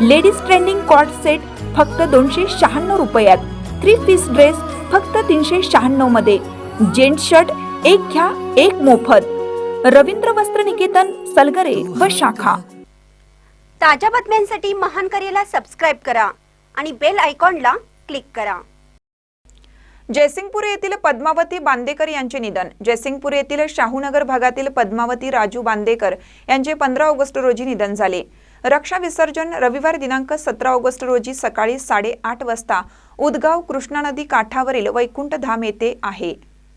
Ladies trending cot set फक्त दोनशे शहाण्णव रुपयात. थ्री पीस ड्रेस फक्त तीनशे शहाण्णवमध्ये. जेंट्स शर्ट एक घ्या एक मोफत. रवींद्र वस्त्र निकेतन सलगरे व शाखा. ताज्या बातम्यांसाठी महान करेला सबस्क्राईब करा आणि बेल आयकॉनला क्लिक करा. जयसिंगपूर येथील पद्मावती बांदेकर यांचे निधन. जयसिंगपूर येथील शाहूनगर भागातील पद्मावती राजू बांदेकर यांचे पंधरा ऑगस्ट रोजी निधन झाले. रक्षा विसर्जन रविवार दिनांक सतरा ऑगस्ट रोजी सकाळी साडेआठ वाजता उदगाव कृष्णा नदी काठावरील वैकुंठ धाम येथे आहे.